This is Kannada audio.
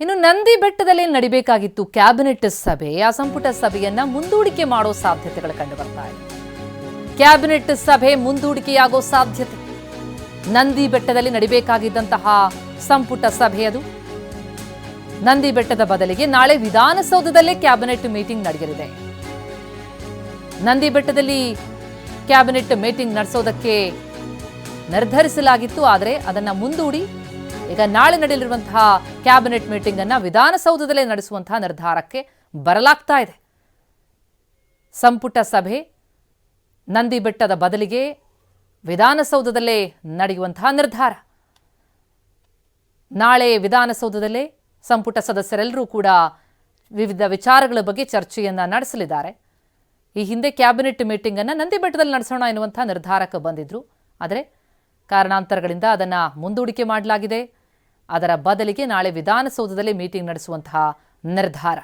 ಇನ್ನು ನಂದಿ ಬೆಟ್ಟದಲ್ಲಿ ನಡಿಬೇಕಾಗಿತ್ತು ಕ್ಯಾಬಿನೆಟ್ ಸಭೆ. ಆ ಸಂಪುಟ ಸಭೆಯನ್ನ ಮುಂದೂಡಿಕೆ ಮಾಡೋ ಸಾಧ್ಯತೆಗಳು ಕಂಡು ಬರ್ತಾ ಇದೆ. ಕ್ಯಾಬಿನೆಟ್ ಸಭೆ ಮುಂದೂಡಿಕೆಯಾಗೋ ಸಾಧ್ಯತೆ. ನಂದಿ ಬೆಟ್ಟದಲ್ಲಿ ನಡಿಬೇಕಾಗಿದ್ದಂತಹ ಸಂಪುಟ ಸಭೆ ಅದು. ನಂದಿ ಬೆಟ್ಟದ ಬದಲಿಗೆ ನಾಳೆ ವಿಧಾನಸೌಧದಲ್ಲೇ ಕ್ಯಾಬಿನೆಟ್ ಮೀಟಿಂಗ್ ನಡೆಯಲಿದೆ. ನಂದಿ ಬೆಟ್ಟದಲ್ಲಿ ಕ್ಯಾಬಿನೆಟ್ ಮೀಟಿಂಗ್ ನಡೆಸೋದಕ್ಕೆ ನಿರ್ಧರಿಸಲಾಗಿತ್ತು, ಆದರೆ ಅದನ್ನ ಮುಂದೂಡಿ ಈಗ ನಾಳೆ ನಡೆಯಲಿರುವಂತಹ ಕ್ಯಾಬಿನೆಟ್ ಮೀಟಿಂಗ್ ಅನ್ನ ವಿಧಾನಸೌಧದಲ್ಲೇ ನಡೆಸುವಂತಹ ನಿರ್ಧಾರಕ್ಕೆ ಬರಲಾಗ್ತಾ ಇದೆ. ಸಂಪುಟ ಸಭೆ, ನಂದಿ ಬೆಟ್ಟದ ಬದಲಿಗೆ ವಿಧಾನಸೌಧದಲ್ಲೇ ನಡೆಯುವಂತಹ ನಿರ್ಧಾರ. ನಾಳೆ ವಿಧಾನಸೌಧದಲ್ಲೇ ಸಂಪುಟ ಸದಸ್ಯರೆಲ್ಲರೂ ಕೂಡ ವಿವಿಧ ವಿಚಾರಗಳ ಬಗ್ಗೆ ಚರ್ಚೆಯನ್ನ ನಡೆಸಲಿದ್ದಾರೆ. ಈ ಹಿಂದೆ ಕ್ಯಾಬಿನೆಟ್ ಮೀಟಿಂಗ್ ಅನ್ನ ನಂದಿ ಬೆಟ್ಟದಲ್ಲಿ ನಡೆಸೋಣ ಎನ್ನುವಂಥ ನಿರ್ಧಾರಕ್ಕೆ ಬಂದಿದ್ರು. ಆದರೆ ಕಾರಣಾಂತರಗಳಿಂದ ಅದನ್ನು ಮುಂದೂಡಿಕೆ ಮಾಡಲಾಗಿದೆ. ಅದರ ಬದಲಿಗೆ ನಾಳೆ ವಿಧಾನಸೌಧದಲ್ಲಿ ಮೀಟಿಂಗ್ ನಡೆಸುವಂತಹ ನಿರ್ಧಾರ.